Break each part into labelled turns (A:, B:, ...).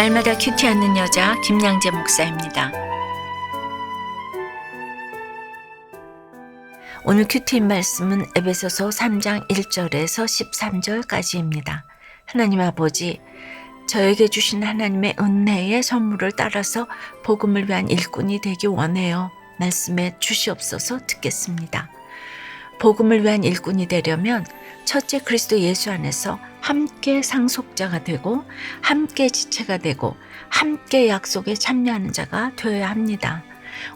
A: 날마다 큐티하는 여자 김양재 목사입니다. 오늘 큐티인 말씀은 에베소서 3장 1절에서 13절까지입니다. 하나님 아버지, 저에게 주신 하나님의 은혜의 선물을 따라서 복음을 위한 일꾼이 되기 원해요. 말씀에 주시옵소서 듣겠습니다. 복음을 위한 일꾼이 되려면 첫째 그리스도 예수 안에서 함께 상속자가 되고 함께 지체가 되고 함께 약속에 참여하는 자가 되어야 합니다.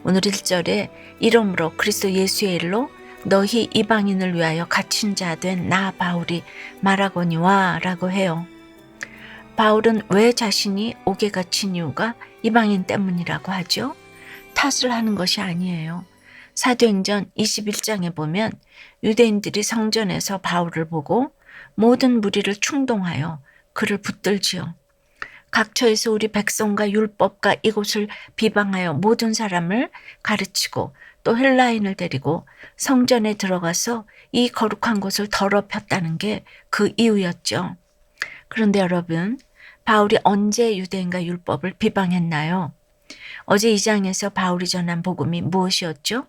A: 오늘 1절에 이러므로 그리스도 예수의 일로 너희 이방인을 위하여 갇힌 자 된 나 바울이 말하거니와 라고 해요. 바울은 왜 자신이 옥에 갇힌 이유가 이방인 때문이라고 하죠? 탓을 하는 것이 아니에요. 사도행전 21장에 보면 유대인들이 성전에서 바울을 보고 모든 무리를 충동하여 그를 붙들지요. 각처에서 우리 백성과 율법과 이곳을 비방하여 모든 사람을 가르치고 또 헬라인을 데리고 성전에 들어가서 이 거룩한 곳을 더럽혔다는 게 그 이유였죠. 그런데 여러분, 바울이 언제 유대인과 율법을 비방했나요? 어제 이 장에서 바울이 전한 복음이 무엇이었죠?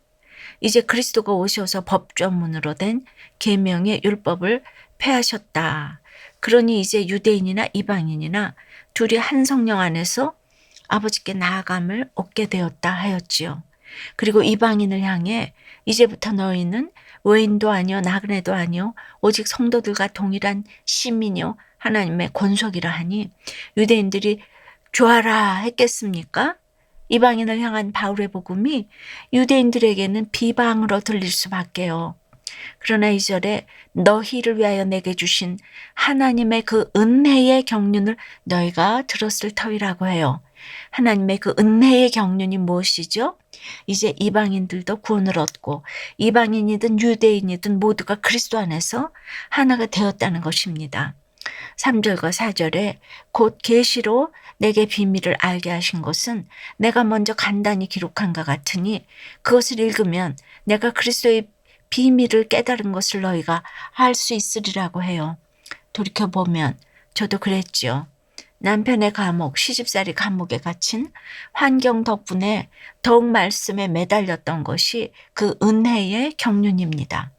A: 이제 그리스도가 오셔서 법조문으로 된 계명의 율법을 폐하셨다. 그러니 이제 유대인이나 이방인이나 둘이 한 성령 안에서 아버지께 나아감을 얻게 되었다 하였지요. 그리고 이방인을 향해 이제부터 너희는 외인도 아니요 나그네도 아니요 오직 성도들과 동일한 시민이요 하나님의 권속이라 하니 유대인들이 좋아라 했겠습니까? 이방인을 향한 바울의 복음이 유대인들에게는 비방으로 들릴 수밖에요. 그러나 이 절에 너희를 위하여 내게 주신 하나님의 그 은혜의 경륜을 너희가 들었을 터이라고 해요. 하나님의 그 은혜의 경륜이 무엇이죠? 이제 이방인들도 구원을 얻고 이방인이든 유대인이든 모두가 그리스도 안에서 하나가 되었다는 것입니다. 3절과 4절에 곧 계시로 내게 비밀을 알게 하신 것은 내가 먼저 간단히 기록한 것 같으니 그것을 읽으면 내가 그리스도의 비밀을 깨달은 것을 너희가 알 수 있으리라고 해요. 돌이켜보면 저도 그랬지요. 남편의 감옥, 시집살이 감옥에 갇힌 환경 덕분에 더욱 말씀에 매달렸던 것이 그 은혜의 경륜입니다.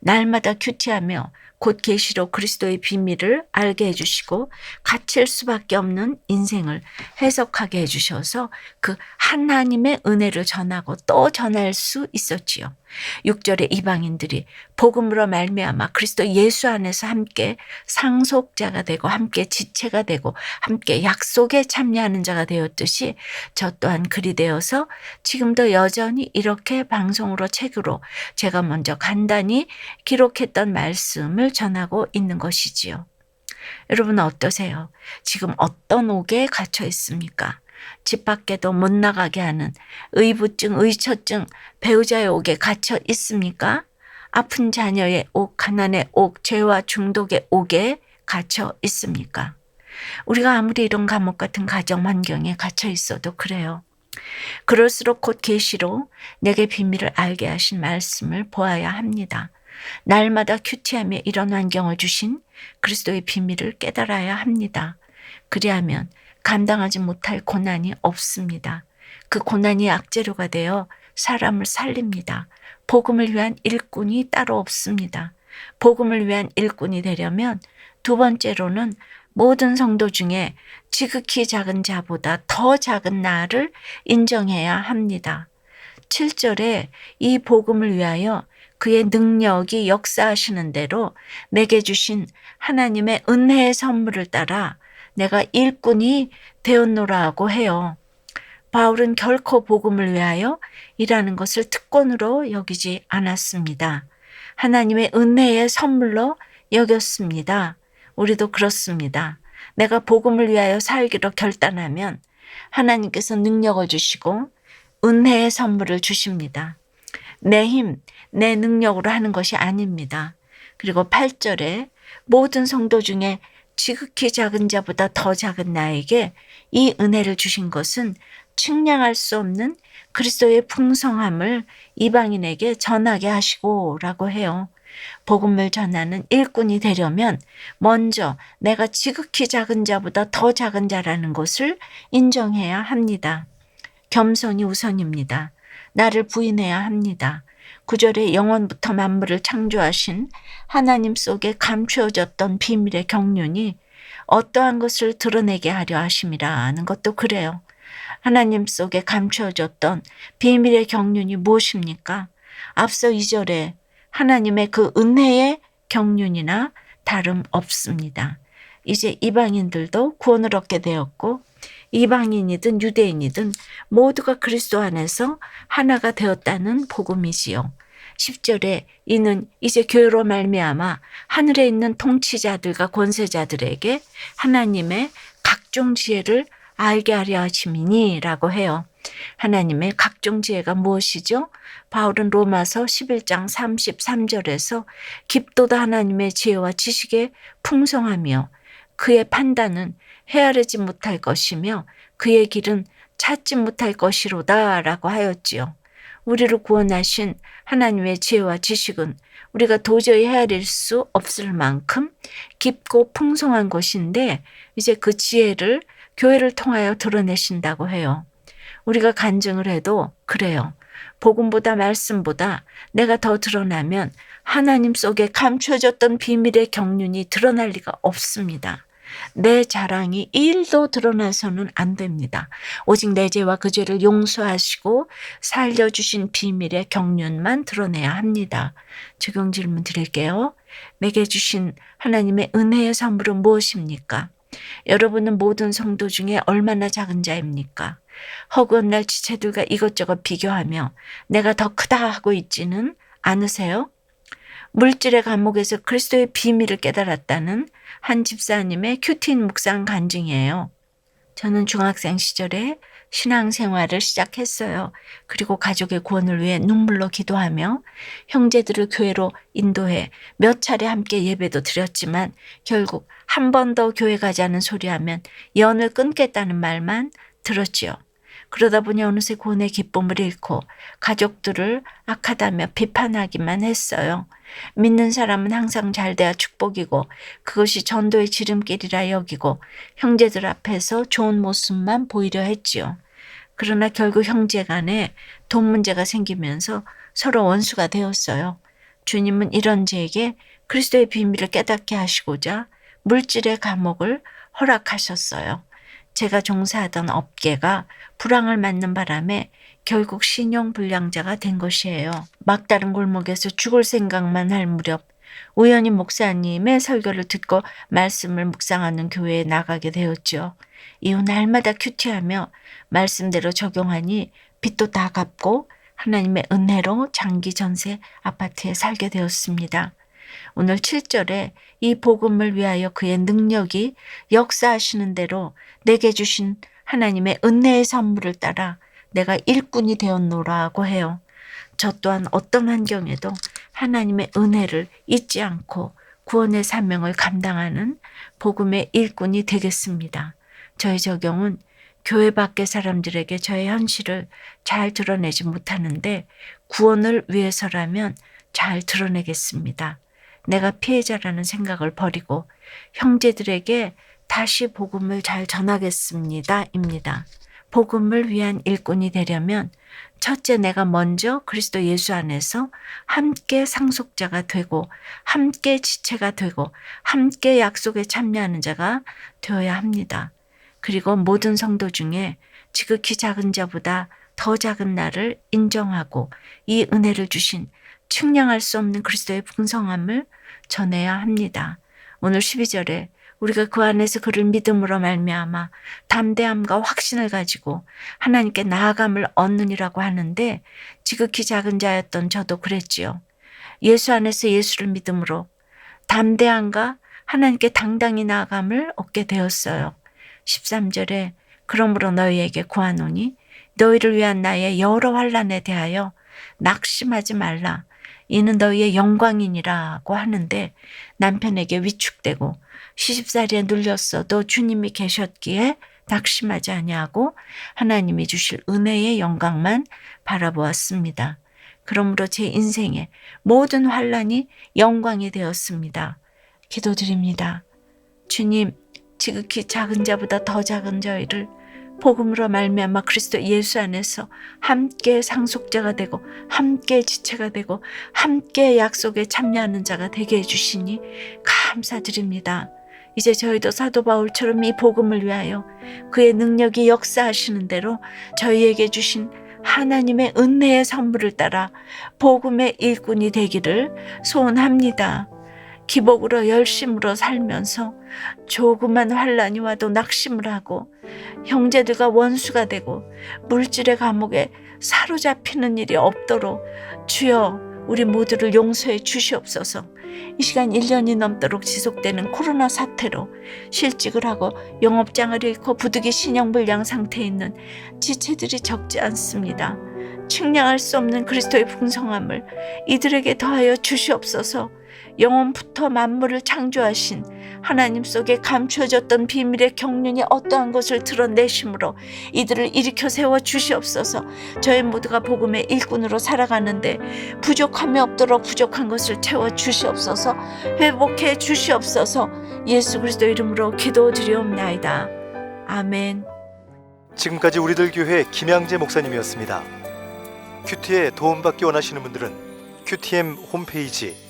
A: 날마다 큐티하며 곧 계시로 그리스도의 비밀을 알게 해주시고 갇힐 수밖에 없는 인생을 해석하게 해주셔서 그 하나님의 은혜를 전하고 또 전할 수 있었지요. 6절에 이방인들이 복음으로 말미암아 그리스도 예수 안에서 함께 상속자가 되고 함께 지체가 되고 함께 약속에 참여하는 자가 되었듯이 저 또한 그리 되어서 지금도 여전히 이렇게 방송으로 책으로 제가 먼저 간단히 기록했던 말씀을 전하고 있는 것이지요. 여러분 어떠세요? 지금 어떤 옥에 갇혀 있습니까? 집 밖에도 못 나가게 하는 의부증, 의처증, 배우자의 옥에 갇혀 있습니까? 아픈 자녀의 옥, 가난의 옥, 죄와 중독의 옥에 갇혀 있습니까? 우리가 아무리 이런 감옥 같은 가정 환경에 갇혀 있어도 그래요. 그럴수록 곧 계시로 내게 비밀을 알게 하신 말씀을 보아야 합니다. 날마다 큐티하며 이런 환경을 주신 그리스도의 비밀을 깨달아야 합니다. 그리하면 감당하지 못할 고난이 없습니다. 그 고난이 악재료가 되어 사람을 살립니다. 복음을 위한 일꾼이 따로 없습니다. 복음을 위한 일꾼이 되려면 두 번째로는 모든 성도 중에 지극히 작은 자보다 더 작은 나를 인정해야 합니다. 7절에 이 복음을 위하여 그의 능력이 역사하시는 대로 내게 주신 하나님의 은혜의 선물을 따라 내가 일꾼이 되었노라고 해요. 바울은 결코 복음을 위하여 일하는 것을 특권으로 여기지 않았습니다. 하나님의 은혜의 선물로 여겼습니다. 우리도 그렇습니다. 내가 복음을 위하여 살기로 결단하면 하나님께서 능력을 주시고 은혜의 선물을 주십니다. 내 힘, 내 능력으로 하는 것이 아닙니다. 그리고 8절에 모든 성도 중에 지극히 작은 자보다 더 작은 나에게 이 은혜를 주신 것은 측량할 수 없는 그리스도의 풍성함을 이방인에게 전하게 하시고라고 해요. 복음을 전하는 일꾼이 되려면 먼저 내가 지극히 작은 자보다 더 작은 자라는 것을 인정해야 합니다. 겸손이 우선입니다. 나를 부인해야 합니다. 구절에 영원부터 만물을 창조하신 하나님 속에 감추어졌던 비밀의 경륜이 어떠한 것을 드러내게 하려 하심이라는 것도 그래요. 하나님 속에 감추어졌던 비밀의 경륜이 무엇입니까? 앞서 이절에 하나님의 그 은혜의 경륜이나 다름 없습니다. 이제 이방인들도 구원을 얻게 되었고 이방인이든 유대인이든 모두가 그리스도 안에서 하나가 되었다는 복음이지요. 10절에 이는 이제 교회로 말미암아 하늘에 있는 통치자들과 권세자들에게 하나님의 각종 지혜를 알게 하려 하심이니라고 해요. 하나님의 각종 지혜가 무엇이죠? 바울은 로마서 11장 33절에서 깊도다 하나님의 지혜와 지식의 풍성하며 그의 판단은 헤아리지 못할 것이며 그의 길은 찾지 못할 것이로다 라고 하였지요. 우리를 구원하신 하나님의 지혜와 지식은 우리가 도저히 헤아릴 수 없을 만큼 깊고 풍성한 것인데 이제 그 지혜를 교회를 통하여 드러내신다고 해요. 우리가 간증을 해도 그래요. 복음보다 말씀보다 내가 더 드러나면 하나님 속에 감춰졌던 비밀의 경륜이 드러날 리가 없습니다. 내 자랑이 일도 드러나서는 안 됩니다. 오직 내 죄와 그 죄를 용서하시고 살려주신 비밀의 경륜만 드러내야 합니다. 적용 질문 드릴게요. 내게 주신 하나님의 은혜의 선물은 무엇입니까? 여러분은 모든 성도 중에 얼마나 작은 자입니까? 허구한 날 지체들과 이것저것 비교하며 내가 더 크다 하고 있지는 않으세요? 물질의 감옥에서 그리스도의 비밀을 깨달았다는 한 집사님의 큐틴 묵상 간증이에요. 저는 중학생 시절에 신앙생활을 시작했어요. 그리고 가족의 구원을 위해 눈물로 기도하며 형제들을 교회로 인도해 몇 차례 함께 예배도 드렸지만 결국 한 번 더 교회 가자는 소리하면 연을 끊겠다는 말만 들었지요. 그러다 보니 어느새 구원의 기쁨을 잃고 가족들을 악하다며 비판하기만 했어요. 믿는 사람은 항상 잘 돼야 축복이고 그것이 전도의 지름길이라 여기고 형제들 앞에서 좋은 모습만 보이려 했지요. 그러나 결국 형제 간에 돈 문제가 생기면서 서로 원수가 되었어요. 주님은 이런 제에게 그리스도의 비밀을 깨닫게 하시고자 물질의 감옥을 허락하셨어요. 제가 종사하던 업계가 불황을 맞는 바람에 결국 신용불량자가 된 것이에요. 막다른 골목에서 죽을 생각만 할 무렵 우연히 목사님의 설교를 듣고 말씀을 묵상하는 교회에 나가게 되었죠. 이후 날마다 큐티하며 말씀대로 적용하니 빚도 다 갚고 하나님의 은혜로 장기 전세 아파트에 살게 되었습니다. 오늘 7절에 이 복음을 위하여 그의 능력이 역사하시는 대로 내게 주신 하나님의 은혜의 선물을 따라 내가 일꾼이 되었노라고 해요. 저 또한 어떤 환경에도 하나님의 은혜를 잊지 않고 구원의 사명을 감당하는 복음의 일꾼이 되겠습니다. 저의 적용은 교회 밖의 사람들에게 저의 현실을 잘 드러내지 못하는데 구원을 위해서라면 잘 드러내겠습니다. 내가 피해자라는 생각을 버리고 형제들에게 다시 복음을 잘 전하겠습니다. 입니다. 복음을 위한 일꾼이 되려면 첫째 내가 먼저 그리스도 예수 안에서 함께 상속자가 되고 함께 지체가 되고 함께 약속에 참여하는 자가 되어야 합니다. 그리고 모든 성도 중에 지극히 작은 자보다 더 작은 나를 인정하고 이 은혜를 주신 측량할 수 없는 그리스도의 풍성함을 전해야 합니다. 오늘 12절에 우리가 그 안에서 그를 믿음으로 말미암아 담대함과 확신을 가지고 하나님께 나아감을 얻느니라고 하는데 지극히 작은 자였던 저도 그랬지요. 예수 안에서 예수를 믿음으로 담대함과 하나님께 당당히 나아감을 얻게 되었어요. 13절에 그러므로 너희에게 구하노니 너희를 위한 나의 여러 환란에 대하여 낙심하지 말라. 이는 너희의 영광이니라고 하는데 남편에게 위축되고 시집살이에 눌렸어도 주님이 계셨기에 낙심하지 아니하고 하나님이 주실 은혜의 영광만 바라보았습니다. 그러므로 제 인생의 모든 환란이 영광이 되었습니다. 기도드립니다. 주님, 지극히 작은 자보다 더 작은 저희를 복음으로 말미암아 그리스도 예수 안에서 함께 상속자가 되고 함께 지체가 되고 함께 약속에 참여하는 자가 되게 해주시니 감사드립니다. 이제 저희도 사도 바울처럼 이 복음을 위하여 그의 능력이 역사하시는 대로 저희에게 주신 하나님의 은혜의 선물을 따라 복음의 일꾼이 되기를 소원합니다. 기복으로 열심으로 살면서 조그만 환란이 와도 낙심을 하고 형제들과 원수가 되고 물질의 감옥에 사로잡히는 일이 없도록 주여 우리 모두를 용서해 주시옵소서. 이 시간 1년이 넘도록 지속되는 코로나 사태로 실직을 하고 영업장을 잃고 부득이 신용불량 상태에 있는 지체들이 적지 않습니다. 측량할 수 없는 그리스도의 풍성함을 이들에게 더하여 주시옵소서. 영원부터 만물을 창조하신 하나님 속에 감추어졌던 비밀의 경륜이 어떠한 것을 드러내심으로 이들을 일으켜 세워 주시옵소서. 저희 모두가 복음의 일꾼으로 살아가는데 부족함이 없도록 부족한 것을 채워 주시옵소서. 회복해 주시옵소서. 예수 그리스도 이름으로 기도드리옵나이다. 아멘.
B: 지금까지 우리들 교회 김양재 목사님이었습니다. 큐티에 도움받기 원하시는 분들은 큐티엠 홈페이지